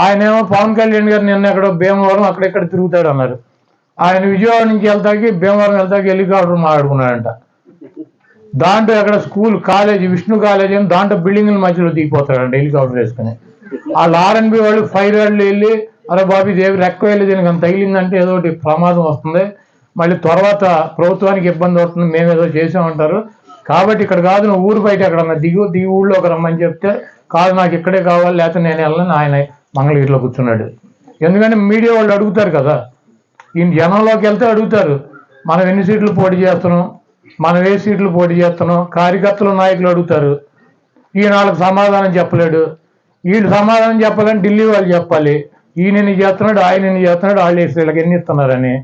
ఆయనేమో పవన్ కళ్యాణ్ గారు నిన్న ఎక్కడో భీమవరం అక్కడెక్కడ తిరుగుతాడు అన్నారు. ఆయన విజయవాడ నుంచి వెళ్తాకి భీమవరం వెళ్తాకి హెలికాప్టర్ మాట్లాడుకున్నాడంట. దాంట్లో ఎక్కడ స్కూల్ కాలేజీ విష్ణు కాలేజీ అని దాంట్లో బిల్డింగ్ల మధ్యలో దిగిపోతాడంట హెలికాప్టర్ వేసుకుని. వాళ్ళు ఆర్ఎన్బి వాళ్ళు ఫైర్ వాళ్ళు వెళ్ళి అరే బాబీ దేవి రెక్క వెళ్ళి దీనికి అంత తగిలిందంటే ఏదో ఒకటి ప్రమాదం వస్తుంది. మళ్ళీ తర్వాత ప్రభుత్వానికి ఇబ్బంది అవుతుంది మేము ఏదో చేసామంటారు కాబట్టి ఇక్కడ కాదు నువ్వు ఊరు బయట ఎక్కడన్నా దిగు దిగి ఒక రమ్మని చెప్తే కాదు నాకు ఇక్కడే కావాలి లేకపోతే నేను వెళ్ళను ఆయన మంగళగిరిలో కూర్చున్నాడు. ఎందుకంటే మీడియా వాళ్ళు అడుగుతారు కదా ఈయన జనంలోకి వెళ్తే అడుగుతారు మనం ఎన్ని సీట్లు పోటీ చేస్తున్నాం మనం ఏ సీట్లు పోటీ చేస్తున్నాం కార్యకర్తలు నాయకులు అడుగుతారు. ఈయన వాళ్ళకి సమాధానం చెప్పలేడు. వీళ్ళు సమాధానం చెప్పాలని ఢిల్లీ వాళ్ళు చెప్పాలి. ఈయన ఎన్ని చేస్తున్నాడు ఆయన ఎన్ని చేస్తున్నాడు వాళ్ళు వీళ్ళకి ఎన్ని ఇస్తున్నారని.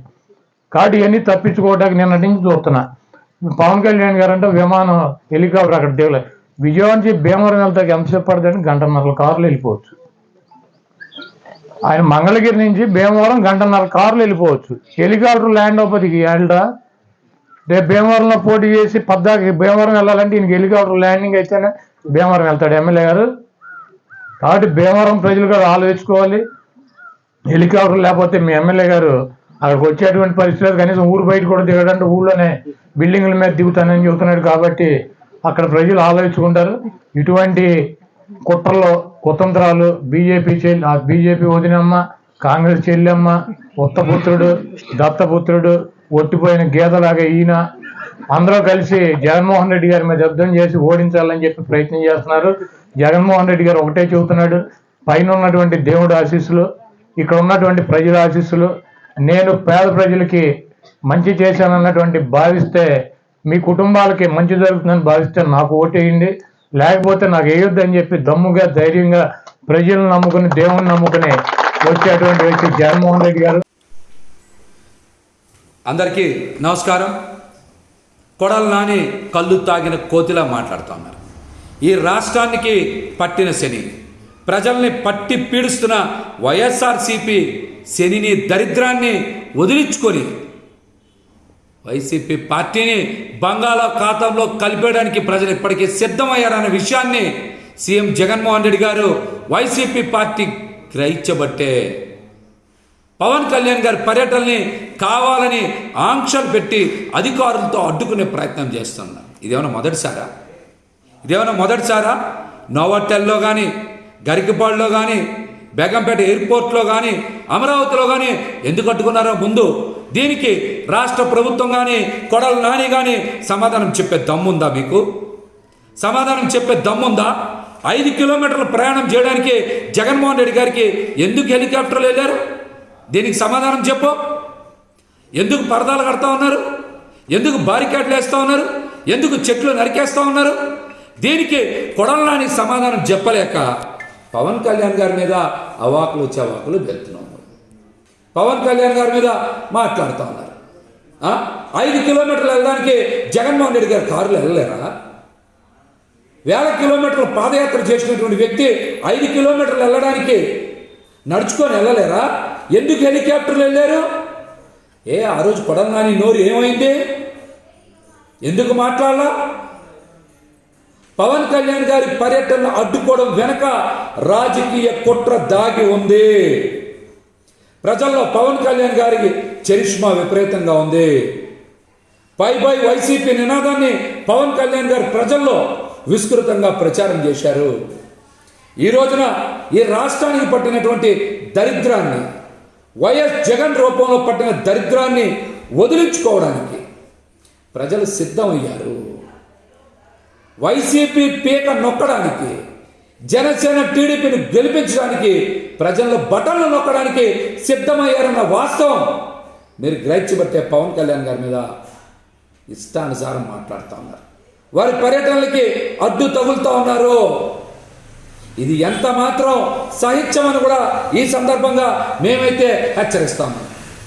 కాబట్టి ఇవన్నీ తప్పించుకోవడానికి నిన్నటి నుంచి చూస్తున్నా. పవన్ కళ్యాణ్ గారు అంటే విమానం హెలికాప్టర్ అక్కడ దిగలేదు విజయవాడ నుంచి భీమవరం వెళ్తాకి ఎంతసేపు పడుతుంది గంటన్నర కారులు వెళ్ళిపోవచ్చు. ఆయన మంగళగిరి నుంచి భీమవరం గంటన్నర కార్లు వెళ్ళిపోవచ్చు. హెలికాప్టర్ ల్యాండ్ అవ్వదికి వెళ్ళడా రేపు భీమవరంలో పోటీ చేసి పద్దాకి భీమవరం వెళ్ళాలంటే ఈయనకి హెలికాప్టర్ ల్యాండింగ్ అయితేనే భీమవరం వెళ్తాడు ఎమ్మెల్యే గారు. కాబట్టి భీమవరం ప్రజలు కూడా ఆలోచించుకోవాలి. హెలికాప్టర్ లేకపోతే మీ ఎమ్మెల్యే గారు అక్కడికి వచ్చేటువంటి పరిస్థితి కనీసం ఊరు బయట కూడా దిగడంటే ఊళ్ళోనే బిల్డింగ్ల మీద దిగుతానని చెబుతున్నాడు కాబట్టి అక్కడ ప్రజలు ఆలోచించుకుంటారు. ఇటువంటి కుట్రలో కుతంత్రాలు బీజేపీ చెల్లి ఆ బీజేపీ వదినమ్మ కాంగ్రెస్ చెల్లెమ్మ ఉత్తపుత్రుడు దత్తపుత్రుడు ఒట్టిపోయిన గీతలాగా ఈయన. అందరూ కలిసి జగన్మోహన్ రెడ్డి గారి మీద యుద్ధం చేసి ఓడించాలని చెప్పి ప్రయత్నం చేస్తున్నారు. జగన్మోహన్ రెడ్డి గారు ఒకటే చెబుతున్నాడు పైన ఉన్నటువంటి దేవుడు ఆశీస్సులు ఇక్కడ ఉన్నటువంటి ప్రజల ఆశీస్సులు. నేను పేద ప్రజలకి మంచి చేశానన్నటువంటి భావిస్తే మీ కుటుంబాలకి మంచి జరుగుతుందని భావిస్తే నాకు ఓటేయండి. లేకపోతే నాకు వేయొద్దని చెప్పి దమ్ముగా ధైర్యంగా ప్రజలను నమ్ముకుని దేవుని నమ్ముకుని వచ్చేటువంటి వ్యక్తి జగన్మోహన్ రెడ్డి గారు. అందరికీ నమస్కారం. కొడల నాని కళ్ళు తాగిన కోతిలా మాట్లాడుతూ ఉన్నారు. ఈ రాష్ట్రానికి పట్టిన శని ప్రజల్ని పట్టి పీడిస్తున్న వైఎస్ఆర్సిపి శనిని దరిద్రాన్ని వదిలించుకొని వైసీపీ పార్టీని బంగాళాఖాతంలో కలిపేయడానికి ప్రజలు ఇప్పటికీ సిద్ధమయ్యారనే విషయాన్ని CM Jaganmohan Reddy garu YCP party గ్రహించబట్టే Pawan Kalyan గారి పర్యటనని కావాలని ఆంక్షలు పెట్టి అధికారులతో అడ్డుకునే ప్రయత్నం చేస్తున్నారు. ఇదేమైనా మొదటిసారా? ఇదేమైనా మొదటిసారా? నోవాటెల్లో కానీ గరికపాడులో కానీ బేగంపేట ఎయిర్పోర్ట్లో కానీ అమరావతిలో కానీ ఎందుకు అడ్డుకున్నారో ముందు దీనికి రాష్ట్ర ప్రభుత్వం కానీ కొడలు నాని కానీ సమాధానం చెప్పే దమ్ముందా మీకు? సమాధానం చెప్పే దమ్ముందా? ఐదు కిలోమీటర్ల ప్రయాణం చేయడానికి జగన్మోహన్ రెడ్డి గారికి ఎందుకు హెలికాప్టర్లు వెళ్ళారు? దీనికి సమాధానం చెప్పు. ఎందుకు పరదాలు కడతా ఉన్నారు? ఎందుకు బారికేట్లు వేస్తూ ఉన్నారు? ఎందుకు చెట్లు నరికేస్తూ ఉన్నారు? దీనికి కొడలనాని సమాధానం చెప్పలేక పవన్ కళ్యాణ్ గారి మీద అవాకులు చవాకులు వెళ్తున్నాం పవన్ కళ్యాణ్ గారి మీద మాట్లాడుతూ ఉన్నారు. ఐదు కిలోమీటర్లు వెళ్ళడానికి జగన్మోహన్ రెడ్డి గారు కారులు వెళ్ళలేరా? వేల కిలోమీటర్లు పాదయాత్ర చేసినటువంటి వ్యక్తి ఐదు కిలోమీటర్లు వెళ్ళడానికి నడుచుకొని వెళ్ళలేరా? ఎందుకు హెలికాప్టర్లు వెళ్ళారు? ఏ ఆ రోజు కొడంగాని నోరు ఏమైంది? ఎందుకు మాట్లాడాలా? పవన్ కళ్యాణ్ గారి పర్యటన అడ్డుకోవడం వెనక రాజకీయ కుట్ర దాగి ఉంది. ప్రజల్లో పవన్ కళ్యాణ్ గారికి చరిష్మా విపరీతంగా ఉంది. పై పై వైసీపీ నినాదాన్ని పవన్ కళ్యాణ్ గారు ప్రజల్లో విస్తృతంగా ప్రచారం చేశారు. ఈ రోజున ఈ రాష్ట్రానికి పట్టినటువంటి దరిద్రాన్ని వైఎస్ జగన్ రూపంలో పట్టిన దరిద్రాన్ని వదిలించుకోవడానికి ప్రజలు సిద్ధమయ్యారు. వైసీపీ పీక నొక్కడానికి జనసేన టీడీపీని గెలిపించడానికి ప్రజల్లో బటన్లు నొక్కడానికి సిద్ధమయ్యారన్న వాస్తవం మీరు గ్రహించబట్టే పవన్ కళ్యాణ్ గారి మీద ఇష్టానుసారం మాట్లాడుతూ ఉన్నారు. వారి పర్యటనలకి అడ్డు తగులుతూ ఉన్నారు. ఇది ఎంత మాత్రం సహిత్యమని కూడా ఈ సందర్భంగా మేమైతే హెచ్చరిస్తాము.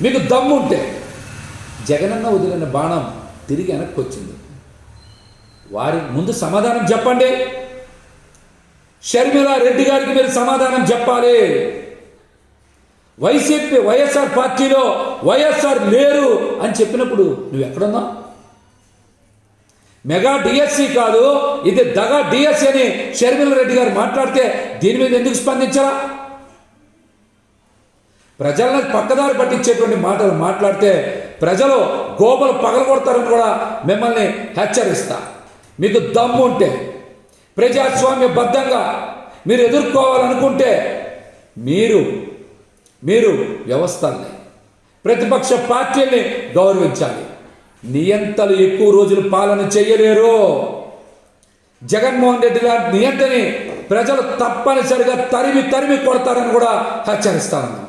మీకు దమ్ముంటే జగనన్న వదిలిన బాణం తిరిగి వెనక్కి వచ్చింది. వారి ముందు సమాధానం చెప్పండి. షర్మిల రెడ్డి గారికి మీరు సమాధానం చెప్పాలి. వైసీపీ వైఎస్ఆర్ పార్టీలో వైఎస్ఆర్ లేరు అని చెప్పినప్పుడు నువ్వు ఎక్కడున్నావు? మెగా డిఎస్సి కాదు ఇది దగా డిఎస్సి అని షర్మిల రెడ్డి గారు మాట్లాడితే దీని మీద ఎందుకు స్పందించరా? ప్రజలను పక్కదారి పట్టించేటువంటి మాటలు మాట్లాడితే ప్రజలు గోపలు పగలగొడతారని కూడా మిమ్మల్ని హెచ్చరిస్తా. మీకు దమ్ము ఉంటే ప్రజాస్వామ్యబద్ధంగా మీరు ఎదుర్కోవాలనుకుంటే మీరు మీరు వ్యవస్థల్ని ప్రతిపక్ష పార్టీల్ని గౌరవించాలి. నియంతలు ఎక్కువ రోజులు పాలన చేయలేరు. జగన్మోహన్ రెడ్డి లాంటి నియంతని ప్రజలు తప్పనిసరిగా తరిమి తరిమి కొడతారని కూడా హెచ్చరిస్తా ఉన్నాం.